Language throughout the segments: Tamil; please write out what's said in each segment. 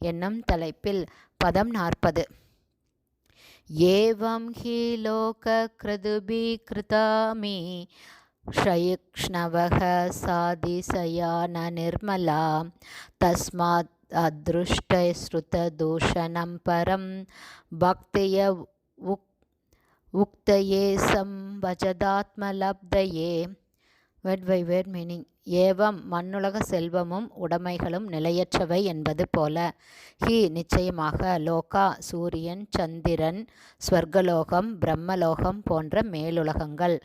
என்னும் தலைப்பில் பதம் நாற்பது. ஏவம் ஹி லோக கிருதுபி கிருதாமி ஷயிக்ஷ்ணவக சாதிசயான நிர்மலா தஸ்மாத் அதృష్టஸ்ருததூஷணம் பரம் பக்திய உக் உக்தயே சம்பஜதாத்மலப்தயே வேர்ட் பை வேர்ட் மீனிங் ஏவம் மண்ணுலக செல்வமும் உடைமைகளும் நிலையற்றவை என்பது போல. ஹி நிச்சயமாக லோகா சூரியன் சந்திரன் ஸ்வர்கலோகம் பிரம்மலோகம் போன்ற மேலுலகங்கள்.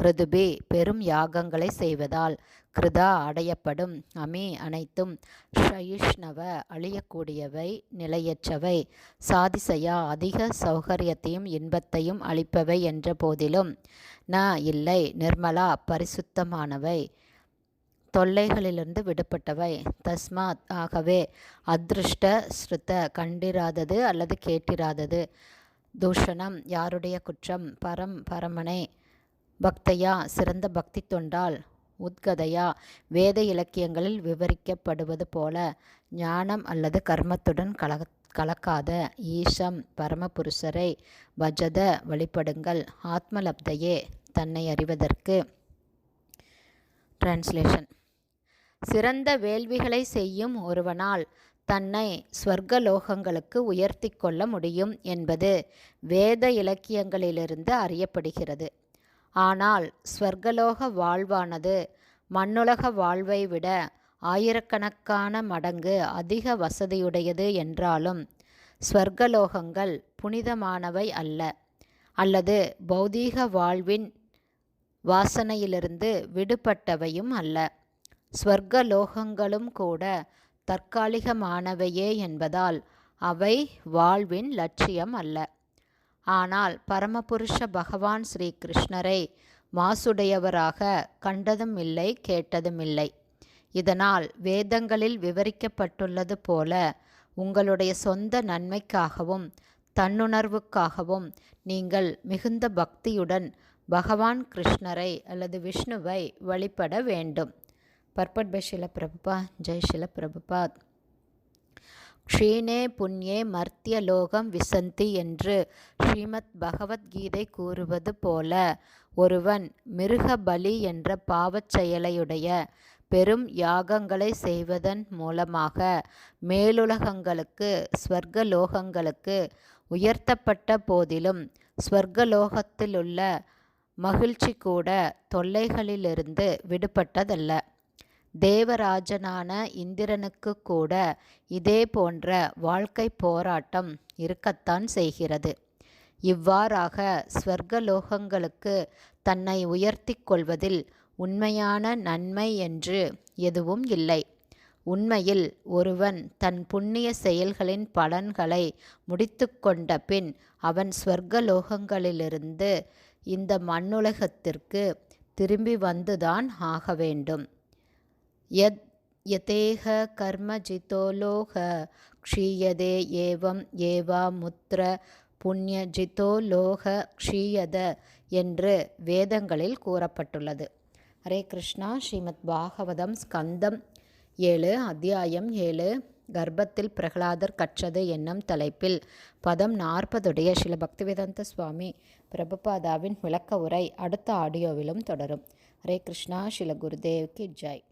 கிருதுபி பெரும் யாகங்களை செய்வதால். கிருதா அடையப்படும். அமி அனைத்தும் ஷயிஷ்ணவ அழியக்கூடியவை நிலையற்றவை. சாதிசையா அதிக சௌகரியத்தையும் இன்பத்தையும் அளிப்பவை என்ற போதிலும் ந இல்லை நிர்மலா பரிசுத்தமானவை. தொல்லைகளிலிருந்து விடுபட்டவை. தஸ்மாத் ஆகவே அதிருஷ்ட ஸ்ருத கண்டிராதது அல்லது கேட்டிராதது. தூஷணம் யாருடைய குற்றம்? பரம் பரமனை. பக்தையா சிறந்த பக்தி தொண்டால் உத்கதையா? வேத இலக்கியங்களில் விவரிக்கப்படுவது போல ஞானம் அல்லது கர்மத்துடன் கல கலக்காத ஈஷம் பரமபுருஷரை பஜத வழிபடுங்கள். ஆத்மலப்தையே தன்னை அறிவதற்கு. டிரான்ஸ்லேஷன் சிறந்த வேள்விகளை செய்யும் ஒருவனால் தன்னை ஸ்வர்கலோகங்களுக்கு உயர்த்தி கொள்ள முடியும் என்பது வேத இலக்கியங்களிலிருந்து அறியப்படுகிறது. ஆனால் ஸ்வர்கலோக வாழ்வானது மண்ணுலக வாழ்வை விட ஆயிரக்கணக்கான மடங்கு அதிக வசதியுடையது என்றாலும் ஸ்வர்கலோகங்கள் புனிதமானவை அல்ல. அல்லது பௌதீக வாழ்வின் வாசனையிலிருந்து விடுபட்டவையும் அல்ல. ஸ்வர்கலோகங்களும் கூட தற்காலிகமானவையே என்பதால் அவை வாழ்வின் லட்சியம் அல்ல. ஆனால் பரமபுருஷ பகவான் ஸ்ரீ கிருஷ்ணரை மாசுடையவராக கண்டதும் இல்லை கேட்டதும் இல்லை இதனால் வேதங்களில் விவரிக்கப்பட்டுள்ளது போல உங்களுடைய சொந்த நன்மைக்காகவும் தன்னுணர்வுக்காகவும் நீங்கள் மிகுந்த பக்தியுடன் பகவான் கிருஷ்ணரை அல்லது விஷ்ணுவை வழிபட வேண்டும். பர்பட் பை ஷில பிரபுபா ஜெய் ஷில பிரபுபாத் க்ஷீணே புண்ணியே மர்த்திய லோகம் விசந்தி என்று ஸ்ரீமத் பகவத்கீதை கூறுவது போல ஒருவன் மிருக பலி என்ற பாவச் செயலையுடைய பெரும் யாகங்களை செய்வதன் மூலமாக மேலுலகங்களுக்கு ஸ்வர்கலோகங்களுக்கு உயர்த்தப்பட்ட போதிலும் ஸ்வர்கலோகத்திலுள்ள மகிழ்ச்சி கூட தொல்லைகளிலிருந்து விடுபட்டதல்ல. தேவராஜனான இந்திரனுக்கு கூட இதே போன்ற வாழ்க்கை போராட்டம் இருக்கத்தான் செய்கிறது. இவ்வாறாக ஸ்வர்கலோகங்களுக்கு தன்னை உயர்த்தி கொள்வதில் உண்மையான நன்மை என்று எதுவும் இல்லை. உண்மையில் ஒருவன் தன் புண்ணிய செயல்களின் பலன்களை முடித்து கொண்ட பின் அவன் ஸ்வர்கலோகங்களிலிருந்து இந்த மண்ணுலகத்திற்கு திரும்பி வந்துதான் ஆக வேண்டும். யத் யதேக கர்மஜிதோ லோக க்ஷீயதே ஏவம் ஏவா முத்ர புண்ணியஜிதோ லோக க்ஷீயத என்று வேதங்களில் கூறப்பட்டுள்ளது. ஹரே கிருஷ்ணா. ஸ்ரீமத் பாகவதம் ஸ்கந்தம் ஏழு அத்தியாயம் ஏழு. கர்ப்பத்தில் பிரகலாதர் கற்றது என்னும் தலைப்பில் பதம் நாற்பதுடைய சில பக்திவேதாந்த சுவாமி பிரபுபாதாவின் விளக்க உரை அடுத்த ஆடியோவிலும் தொடரும். ஹரே கிருஷ்ணா. ஸ்ரீல குருதேவ்க்கு ஜெய்.